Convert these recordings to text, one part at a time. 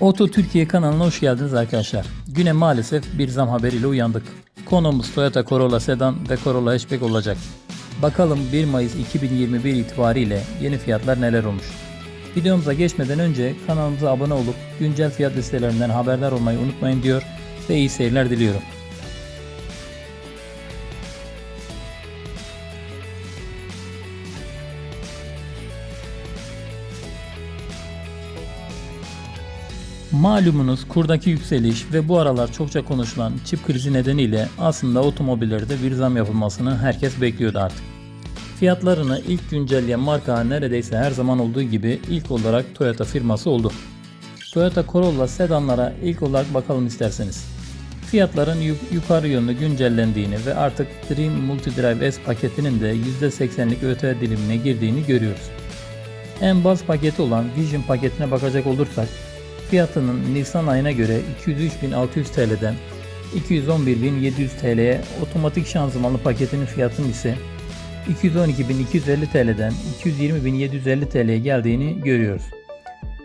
Oto Türkiye kanalına hoş geldiniz arkadaşlar. Güne maalesef bir zam haberiyle uyandık. Konumuz Toyota Corolla Sedan ve Corolla Hatchback olacak. Bakalım 1 Mayıs 2021 itibariyle yeni fiyatlar neler olmuş. Videomuza geçmeden önce kanalımıza abone olup güncel fiyat listelerinden haberdar olmayı unutmayın diyor ve iyi seyirler diliyorum. Malumunuz kurdaki yükseliş ve bu aralar çokça konuşulan çip krizi nedeniyle aslında otomobillerde bir zam yapılmasını herkes bekliyordu artık. Fiyatlarını ilk güncelleyen marka neredeyse her zaman olduğu gibi ilk olarak Toyota firması oldu. Toyota Corolla sedanlara ilk olarak bakalım isterseniz. Fiyatların yuk- yukarı yönlü güncellendiğini ve artık Dream Multidrive S paketinin de %80'lik ÖTV dilimine girdiğini görüyoruz. En baz paketi olan Vision paketine bakacak olursak fiyatının Nisan ayına göre 203.600 TL'den 211.700 TL'ye otomatik şanzımanlı paketinin fiyatının ise 212.250 TL'den 220.750 TL'ye geldiğini görüyoruz.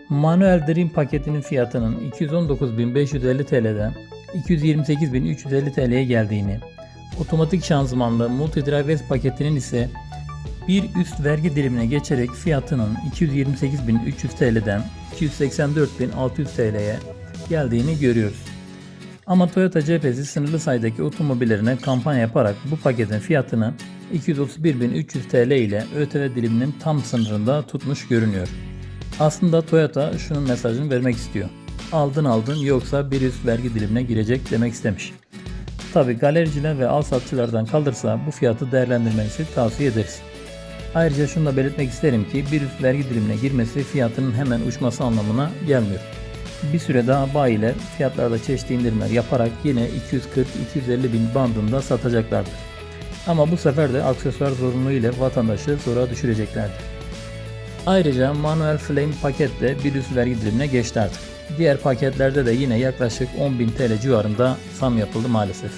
Manuel Dream paketinin fiyatının 219.550 TL'den 228.350 TL'ye geldiğini, otomatik şanzımanlı Multidrive S paketinin ise bir üst vergi dilimine geçerek fiyatının 228.300 TL'den 284.600 TL'ye geldiğini görüyoruz. Ama Toyota cephesi sınırlı sayıdaki otomobillerine kampanya yaparak bu paketin fiyatını 231.300 TL ile ÖTV diliminin tam sınırında tutmuş görünüyor. Aslında Toyota şunun mesajını vermek istiyor. Aldın aldın yoksa bir üst vergi dilimine girecek demek istemiş. Tabi galericiler ve al satçılardan kalırsa bu fiyatı değerlendirmenizi tavsiye ederiz. Ayrıca şunu da belirtmek isterim ki bir üst vergi dilimine girmesi fiyatının hemen uçması anlamına gelmiyor. Bir süre daha bayiler fiyatlarda çeşitli indirimler yaparak yine 240-250 bin bandında satacaklardır. Ama bu sefer de aksesuar zorunluluğu ile vatandaşı zora düşüreceklerdir. Ayrıca Manuel Flame paket de bir üst vergi dilimine geçti artık. Diğer paketlerde de yine yaklaşık 10.000 TL civarında zam yapıldı maalesef.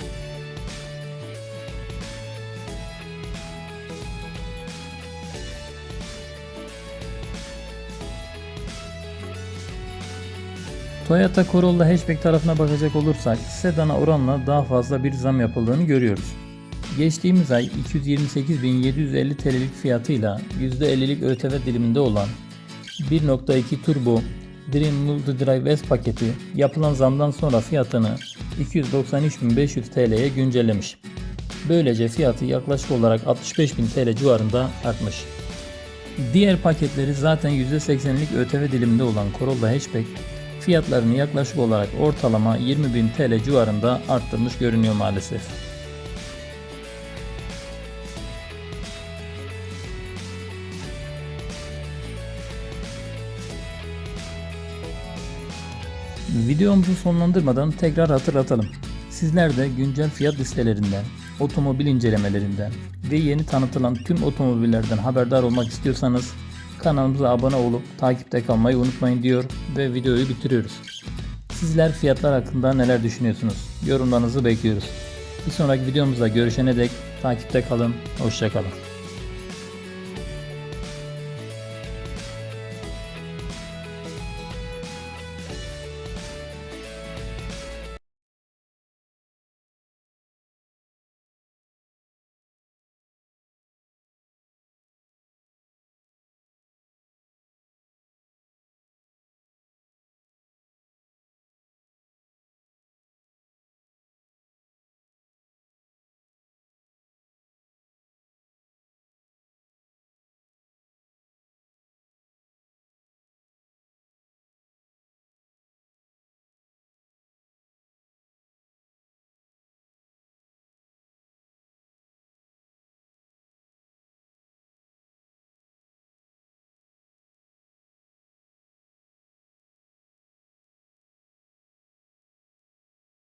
Toyota Corolla hatchback tarafına bakacak olursak sedana oranla daha fazla bir zam yapıldığını görüyoruz. Geçtiğimiz ay 228.750 TL'lik fiyatıyla %50'lik ÖTV diliminde olan 1.2 turbo Dream Multidrive S paketi yapılan zamdan sonra fiyatını 293.500 TL'ye güncellemiş. Böylece fiyatı yaklaşık olarak 65.000 TL civarında artmış. Diğer paketleri zaten %80'lik ÖTV diliminde olan Corolla Hatchback fiyatlarını yaklaşık olarak ortalama 20.000 TL civarında arttırmış görünüyor maalesef. Videomuzu sonlandırmadan tekrar hatırlatalım. Sizler de güncel fiyat listelerinden, otomobil incelemelerinden ve yeni tanıtılan tüm otomobillerden haberdar olmak istiyorsanız kanalımıza abone olup takipte kalmayı unutmayın diyor ve videoyu bitiriyoruz. Sizler fiyatlar hakkında neler düşünüyorsunuz? Yorumlarınızı bekliyoruz. Bir sonraki videomuzda görüşene dek takipte kalın, hoşçakalın.